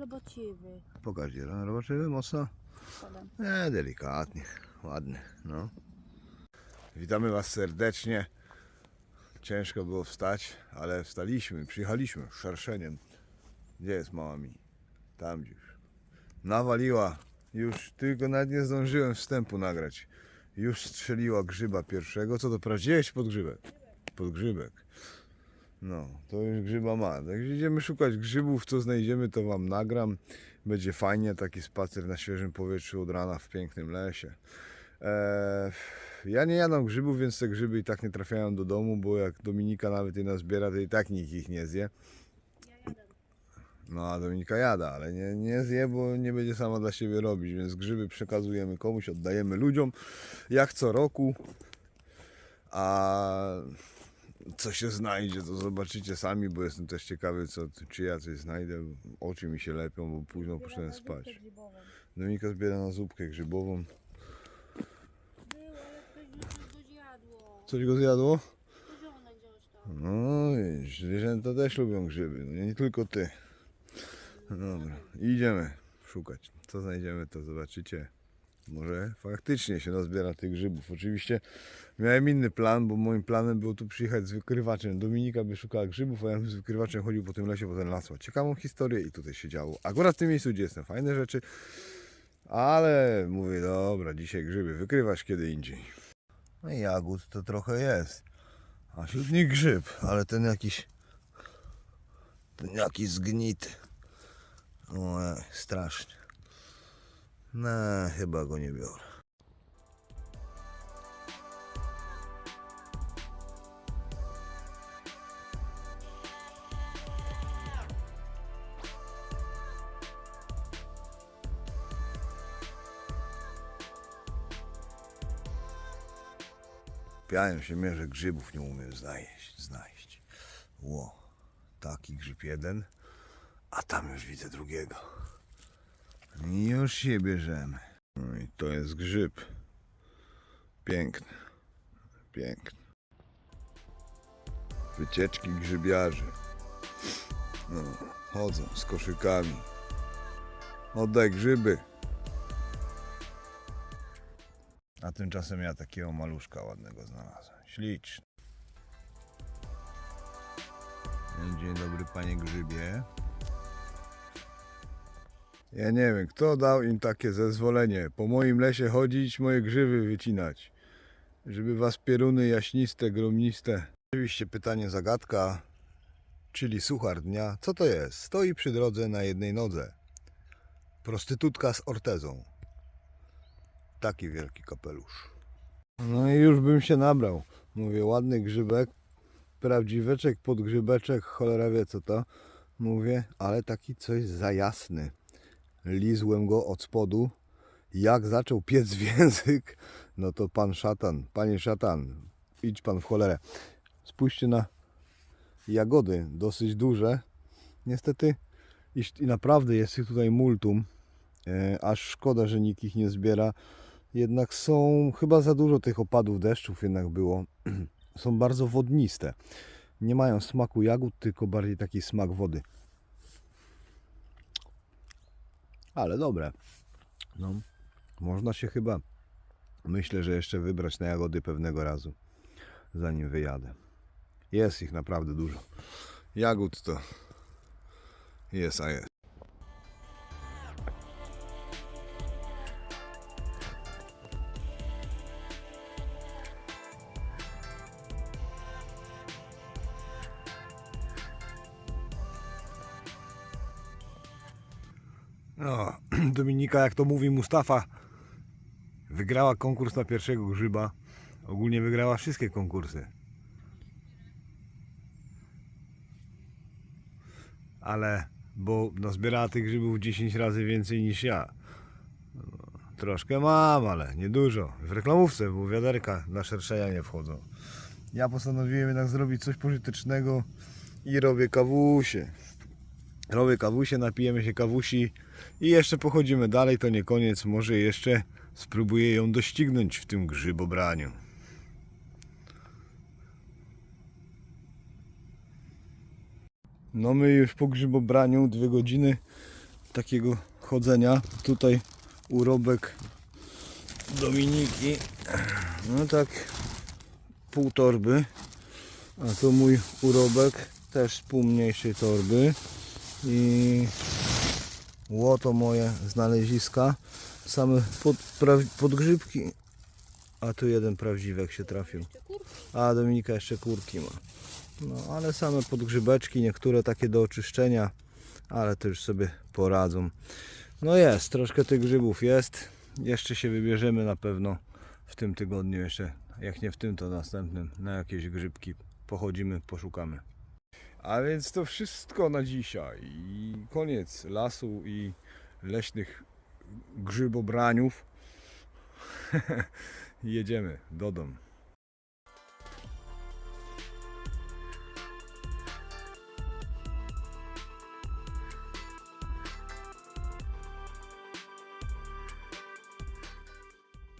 roboczywy. Pokaż dzieran robaczywy mocno. Podam. Nie, delikatnie, ładny, no. Witamy Was serdecznie. Ciężko było wstać, ale wstaliśmy, przyjechaliśmy szerszeniem. Gdzie jest mała mi? Tam gdzieś. Nawaliła. Już tylko nawet nie zdążyłem wstępu nagrać. Już strzeliła grzyba pierwszego. Co to prawdziłeś pod grzybek? Pod grzybek. No, to już grzyba ma. Także idziemy szukać grzybów. Co znajdziemy, to Wam nagram. Będzie fajnie, taki spacer na świeżym powietrzu od rana w pięknym lesie. Eee, ja nie jadam grzybów, więc te grzyby i tak nie trafiają do domu, bo jak Dominika nawet je nazbiera, to i tak nikt ich nie zje. No a Dominika jada, ale nie, nie zje, bo nie będzie sama dla siebie robić, więc grzyby przekazujemy komuś, oddajemy ludziom, jak co roku. A co się znajdzie, to zobaczycie sami, bo jestem też ciekawy, co, czy ja coś znajdę. Oczy mi się lepią, bo późno poszedłem spać. Dominika zbiera na zupkę grzybową. Coś go zjadło? No wiesz, zwierzęta też lubią grzyby, no nie tylko ty. Dobra, idziemy szukać. Co znajdziemy, to zobaczycie. Może faktycznie się nazbiera tych grzybów. Oczywiście miałem inny plan, bo moim planem było tu przyjechać z wykrywaczem. Dominika by szukała grzybów, a ja bym z wykrywaczem chodził po tym lesie, po ten las. Ciekawą historię i tutaj się działo. Akurat w tym miejscu, gdzie jestem, fajne rzeczy. Ale mówię, dobra, dzisiaj grzyby wykrywasz kiedy indziej. No i jagód to trochę jest. A siódmy grzyb, ale ten jakiś. Ten jakiś zgnity. Oj, strasznie. No, chyba go nie biorę. Piają się mnie, że grzybów nie umiem znaleźć. znaleźć. Ło, taki grzyb jeden, a tam już widzę drugiego. Już się bierzemy. No i to jest grzyb. Piękny. Piękny. Wycieczki grzybiarzy. No, chodzą z koszykami. Oddaj grzyby. A tymczasem ja takiego maluszka ładnego znalazłem. Śliczny. Dzień dobry panie grzybie. Ja nie wiem, kto dał im takie zezwolenie. Po moim lesie chodzić, moje grzyby wycinać. Żeby was pieruny jaśniste, gromniste. Oczywiście pytanie zagadka, czyli suchar dnia. Co to jest? Stoi przy drodze na jednej nodze. Prostytutka z ortezą. Taki wielki kapelusz. No i już bym się nabrał. Mówię, ładny grzybek, prawdziweczek, podgrzybeczek, cholera wie co to. Mówię, ale taki coś za jasny. Lizłem go od spodu. Jak zaczął piec w język, no to pan szatan, panie szatan, idź pan w cholerę. Spójrzcie na jagody, dosyć duże. Niestety, i naprawdę jest ich tutaj multum. E, aż szkoda, że nikt ich nie zbiera. Jednak są, chyba za dużo tych opadów deszczów jednak było. są bardzo wodniste. Nie mają smaku jagód, tylko bardziej taki smak wody. Ale dobre. No, można się chyba, myślę, że jeszcze wybrać na jagody pewnego razu, zanim wyjadę. Jest ich naprawdę dużo. Jagód to jest, a jest. No, Dominika, jak to mówi Mustafa, wygrała konkurs na pierwszego grzyba. Ogólnie wygrała wszystkie konkursy. Ale, bo nazbierała tych grzybów 10 razy więcej niż ja. No, Troszkę mam, ale niedużo. W reklamówce, bo wiaderka na szerszenia nie wchodzą. Ja postanowiłem jednak zrobić coś pożytecznego i robię kawusie. Robię kawusie, napijemy się kawusi i jeszcze pochodzimy dalej, to nie koniec. Może jeszcze spróbuję ją doścignąć w tym grzybobraniu. No my już po grzybobraniu dwie godziny takiego chodzenia. Tutaj urobek Dominiki. No tak pół torby. A tu mój urobek też pół mniejszej torby. I łoto moje znaleziska. Same pod, pra- podgrzybki. A tu jeden prawdziwek się trafił. A Dominika jeszcze kurki ma. No ale same podgrzybeczki, niektóre takie do oczyszczenia, ale to już sobie poradzą. No jest, troszkę tych grzybów jest. Jeszcze się wybierzemy na pewno w tym tygodniu jeszcze. Jak nie w tym, to następnym. Na jakieś grzybki pochodzimy, poszukamy. A więc to wszystko na dzisiaj. I koniec lasu i leśnych grzybobraniów. Jedziemy do domu.